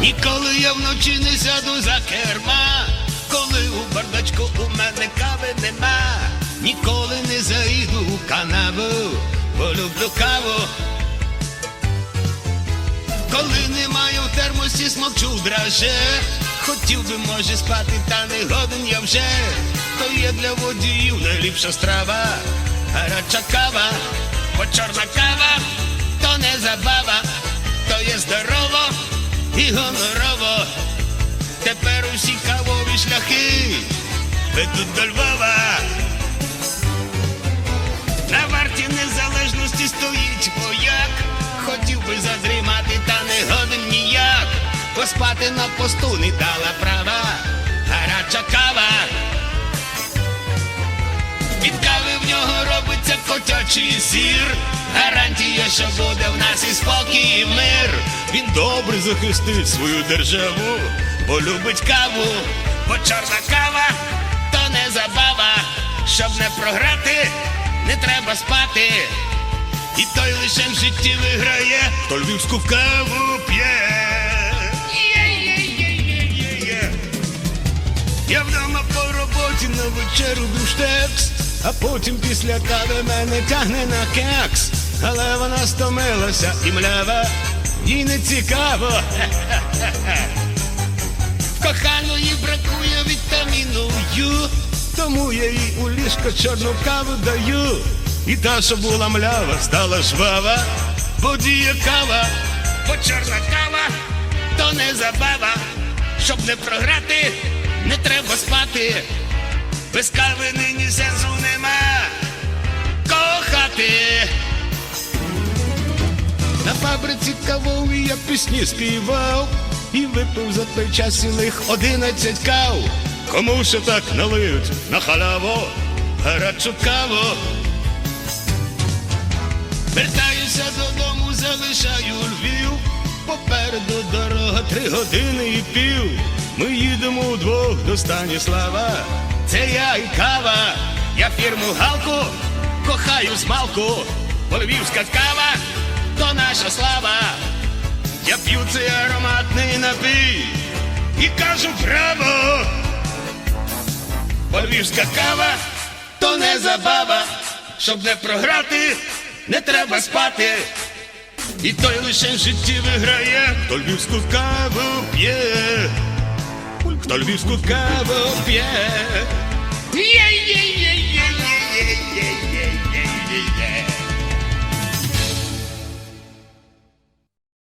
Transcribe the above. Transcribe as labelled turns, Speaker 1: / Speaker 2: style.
Speaker 1: Ніколи я вночі не сяду за керма, коли у бардачку у мене кави нема, ніколи не зайду у канаву, бо люблю каву. Коли немає в термосі, смокчу драже. Хотів би, може, спати, та не годен я вже. То є для водіїв найліпша страва. Гаряча кава, бо чорна кава, то не забава, і гонорово. Тепер усі кавові шляхи ведуть до Львова. На варті незалежності стоїть вояк. Хотів би задрімати, та не годен ніяк. Поспати на посту не дала права. Гаряча кава. Від кави в нього робиться котячий сір. Гарантія, що буде в нас і спокій, і мир. Він добре захистить свою державу, бо любить каву, бо чорна кава то не забава. Щоб не програти, не треба спати. І той лише в житті виграє, хто львівську каву п'є. Я вдома по роботі на вечеру бюштекс, а потім після кави мене тягне на кекс. Але вона стомилася і млява, їй не цікаво. В коханої бракує вітаміну Ю, тому я їй у ліжко чорну каву даю. І та, що була млява, стала жвава, бо діє кава, бо чорна кава, то не забава. Щоб не програти, не треба спати. Без кави нині сенсу нема фабриці кавовій я пісні співав і випив за той час цілих одинадцять кав. Кому ще так налиють на халяву гарячу каву? Вертаюся додому, залишаю Львів. Попереду дорога три години і пів. Ми їдемо вдвох до Станіслава. Це я і кава. Я фірму Галку кохаю з малку. Бо львівська кава то наша слава. Я п'ю цей ароматний напій і кажу браво. Бо львівська кава то не забава. Щоб не програти, не треба спати. І той лише в житті виграє, хто львівську каву п'є, хто львівську каву п'є. Є-є-є!